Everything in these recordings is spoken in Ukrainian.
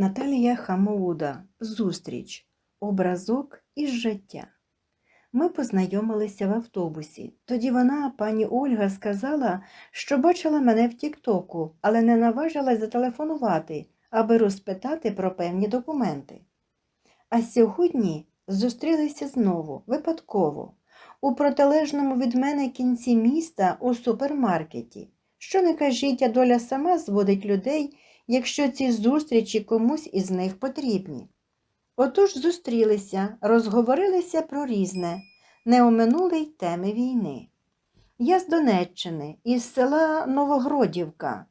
Наталія Хамоуда. Зустріч. Образок із життя. Ми познайомилися в автобусі. Тоді вона, пані Ольга, сказала, що бачила мене в Тіктоку, але не наважилась зателефонувати, аби розпитати про певні документи. А сьогодні зустрілися знову, випадково, у протилежному від мене кінці міста у супермаркеті. Що не кажіть, а доля сама зводить людей, якщо ці зустрічі комусь із них потрібні. Отож зустрілися, розговорилися про різне, не оминули й теми війни. Я з Донеччини, із села Новогродівка,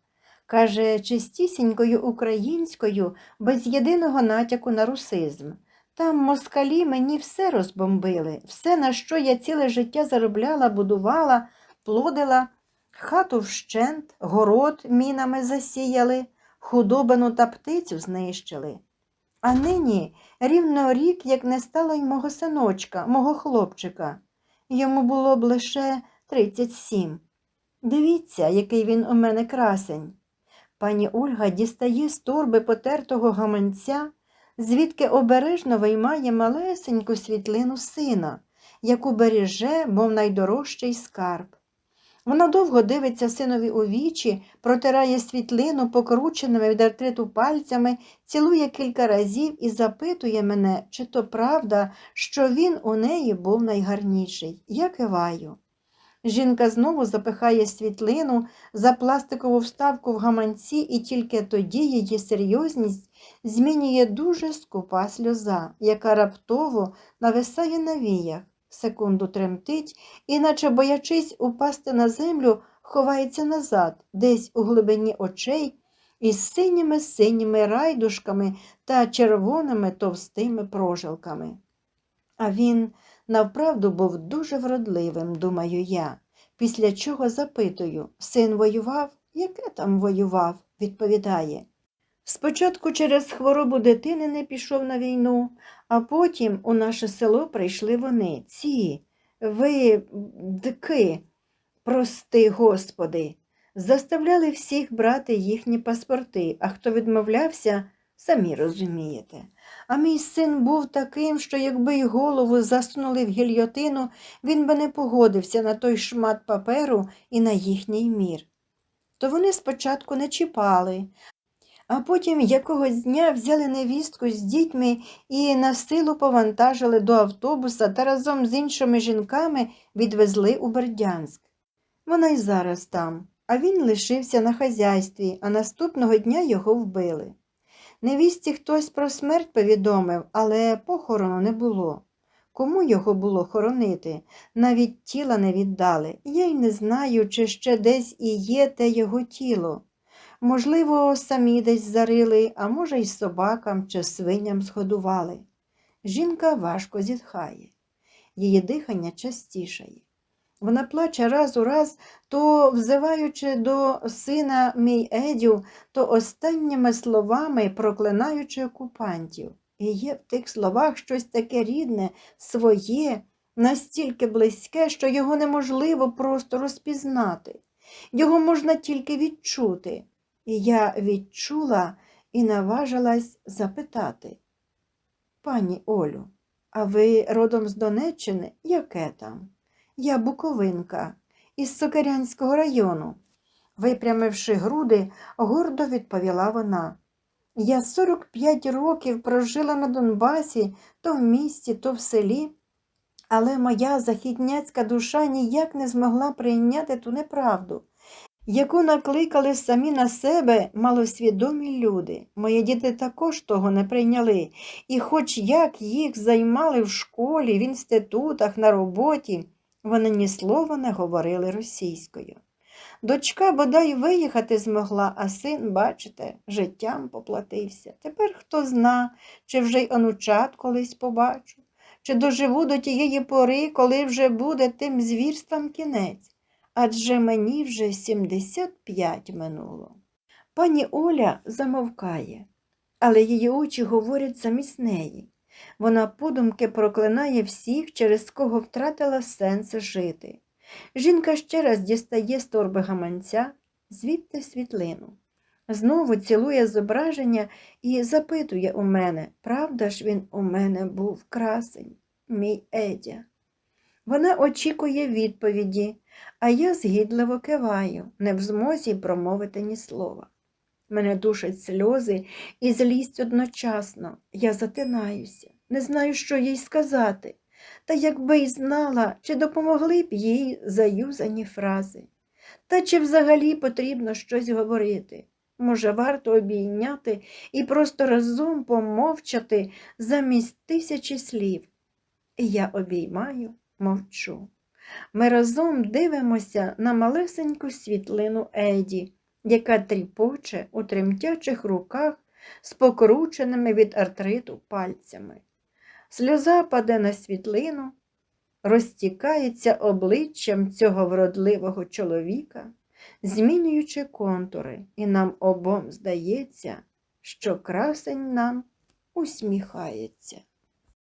каже чистісінькою українською, без єдиного натяку на русизм. Там москалі мені все розбомбили, все, на що я ціле життя заробляла, будувала, плодила, хату вщент, город мінами засіяли, худобину та птицю знищили. А нині рівно рік, як не стало й мого синочка, мого хлопчика. Йому було б лише 37. Дивіться, який він у мене красень. Пані Ольга дістає з торби потертого гаманця, звідки обережно виймає малесеньку світлину сина, яку береже, мов найдорожчий скарб. Вона довго дивиться синові у вічі, протирає світлину покрученими від артриту пальцями, цілує кілька разів і запитує мене, чи то правда, що він у неї був найгарніший. Я киваю. Жінка знову запихає світлину за пластикову вставку в гаманці, і тільки тоді її серйозність змінює дуже скупа сльоза, яка раптово нависає на віях, секунду тремтить і, наче боячись упасти на землю, ховається назад, десь у глибині очей, із синіми синіми райдушками та червоними товстими прожилками. А він навправду був дуже вродливим, думаю я, після чого запитую син воював? Яке там воював? відповідає. Спочатку через хворобу дитини не пішов на війну, а потім у наше село прийшли вони, ці, ви, дки, прости, Господи, заставляли всіх брати їхні паспорти, а хто відмовлявся, самі розумієте. А мій син був таким, що якби й голову засунули в гільйотину, він би не погодився на той шмат паперу і на їхній мір. То вони спочатку не чіпали, а потім якогось дня взяли невістку з дітьми і на силу повантажили до автобуса та разом з іншими жінками відвезли у Бердянськ. Вона й зараз там, а він лишився на хазяйстві, а наступного дня його вбили. Невісті хтось про смерть повідомив, але похорону не було. Кому його було хоронити? Навіть тіла не віддали. Я й не знаю, чи ще десь і є те його тіло. Можливо, самі десь зарили, а може, й собакам чи свиням згодували. Жінка важко зітхає, її дихання частішає. Вона плаче раз у раз, то взиваючи до сина мій Едю, то останніми словами проклинаючи окупантів. І є в тих словах щось таке рідне, своє, настільки близьке, що його неможливо просто розпізнати. Його можна тільки відчути. І я відчула і наважилась запитати. Пані Олю, а ви родом з Донеччини? Яке там? Я Буковинка, із Сокирянського району. Випрямивши груди, гордо відповіла вона. Я 45 років прожила на Донбасі, то в місті, то в селі, але моя західняцька душа ніяк не змогла прийняти ту неправду, яку накликали самі на себе малосвідомі люди. Мої діти також того не прийняли, і хоч як їх займали в школі, в інститутах, на роботі, вони ні слова не говорили російською. Дочка бодай виїхати змогла, а син, бачите, життям поплатився. Тепер хто зна, чи вже й онучат колись побачу, чи доживу до тієї пори, коли вже буде тим звірствам кінець. Адже мені вже 75 минуло. Пані Оля замовкає, але її очі говорять замість неї. Вона подумки проклинає всіх, через кого втратила сенс жити. Жінка ще раз дістає з торби гаманця, звідти світлину. Знову цілує зображення і запитує у мене, правда ж він у мене був красень, мій Едя. Вона очікує відповіді, а я згідливо киваю, не в змозі промовити ні слова. Мене душать сльози і злість одночасно. Я затинаюся, не знаю, що їй сказати. Та якби й знала, чи допомогли б їй заюзані фрази. Та чи взагалі потрібно щось говорити? Може, варто обійняти і просто разом помовчати замість тисячі слів. І я обіймаю, мовчу. Ми разом дивимося на малесеньку світлину Еді, яка тріпоче у тремтячих руках з покрученими від артриту пальцями. Сльоза паде на світлину, розтікається обличчям цього вродливого чоловіка, змінюючи контури, і нам обом здається, що красень нам усміхається.